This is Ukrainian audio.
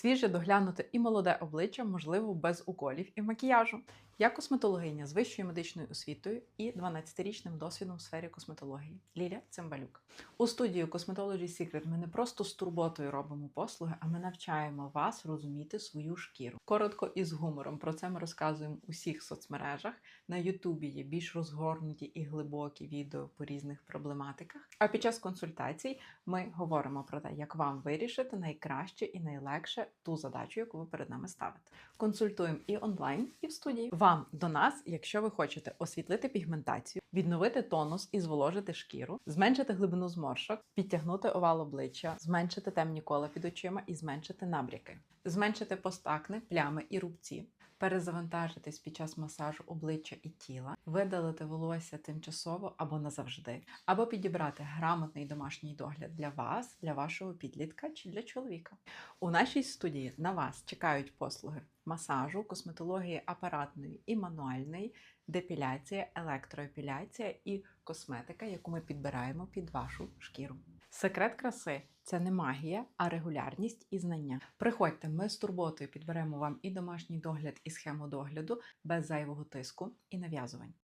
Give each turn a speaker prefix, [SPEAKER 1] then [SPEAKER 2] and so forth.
[SPEAKER 1] Свіже доглянути і молоде обличчя, можливо, без уколів і макіяжу. Я косметологиня з вищою медичною освітою і 12-річним досвідом в сфері косметології. Ліля Цимбалюк. У студію Cosmetology Secret ми не просто з турботою робимо послуги, а ми навчаємо вас розуміти свою шкіру. Коротко і з гумором. Про це ми розказуємо у всіх соцмережах. На Ютубі є більш розгорнуті і глибокі відео по різних проблематиках. А під час консультацій ми говоримо про те, як вам вирішити найкраще і найлегше ту задачу, яку ви перед нами ставите. Консультуємо і онлайн, і в студії. Вам до нас, якщо ви хочете освітлити пігментацію, відновити тонус і зволожити шкіру, зменшити глибину зморшок, підтягнути овал обличчя, зменшити темні кола під очима і зменшити набряки, зменшити постакни, плями і рубці. Перезавантажитись під час масажу обличчя і тіла, видалити волосся тимчасово або назавжди, або підібрати грамотний домашній догляд для вас, для вашого підлітка чи для чоловіка. У нашій студії на вас чекають послуги масажу, косметології апаратної і мануальної, депіляція, електроепіляція і косметика, яку ми підбираємо під вашу шкіру. Секрет краси це не магія, а регулярність і знання. Приходьте, ми з турботою підберемо вам і домашній догляд, і схему догляду без зайвого тиску і нав'язувань.